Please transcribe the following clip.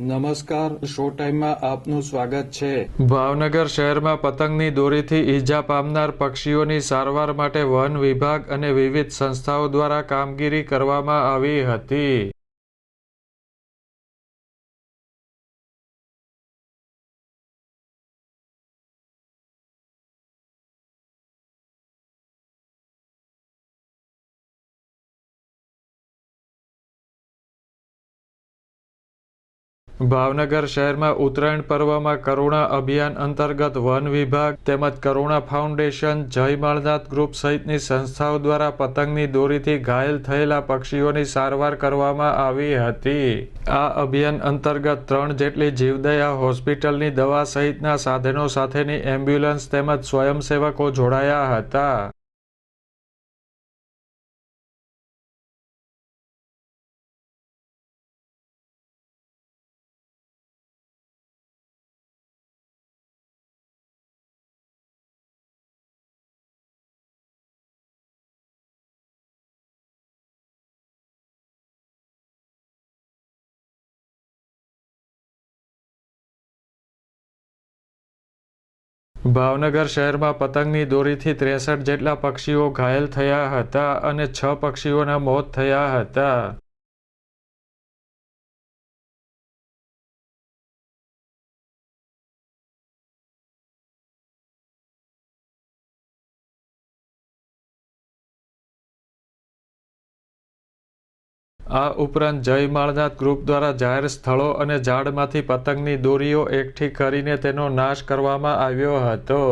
નમસ્કાર શો ટાઈમમાં આપનું સ્વાગત છે. ભાવનગર શહેરમાં પતંગની દોરીથી ઈજા પામનાર પક્ષીઓની સારવાર માટે વન વિભાગ અને વિવિધ સંસ્થાઓ દ્વારા કામગીરી કરવામાં આવી હતી. ભાવનગર શહેરમાં ઉત્તરાયણ પર્વમાં કરુણા અભિયાન અંતર્ગત વન વિભાગ તેમજ કરુણા ફાઉન્ડેશન, જય માળનાથ ગ્રુપ સહિતની સંસ્થાઓ દ્વારા પતંગની દોરીથી ઘાયલ થયેલા પક્ષીઓની સારવાર કરવામાં આવી હતી. આ અભિયાન અંતર્ગત ત્રણ જેટલી જીવદયા હોસ્પિટલની દવા સહિતના સાધનો સાથેની એમ્બ્યુલન્સ તેમજ સ્વયંસેવકો જોડાયા હતા. ભાવનગર શહેરમાં પતંગની દોરીથી ત્રેસઠ જેટલા પક્ષીઓ ઘાયલ થયા હતા અને છ પક્ષીઓના મોત થયા હતા. આ ઉપરાંત જય માળનાથ ગ્રુપ દ્વારા જાહેર સ્થળો અને ઝાડમાંથી પતંગની દોરીઓ એકઠી કરીને તેનો નાશ કરવામાં આવ્યો હતો.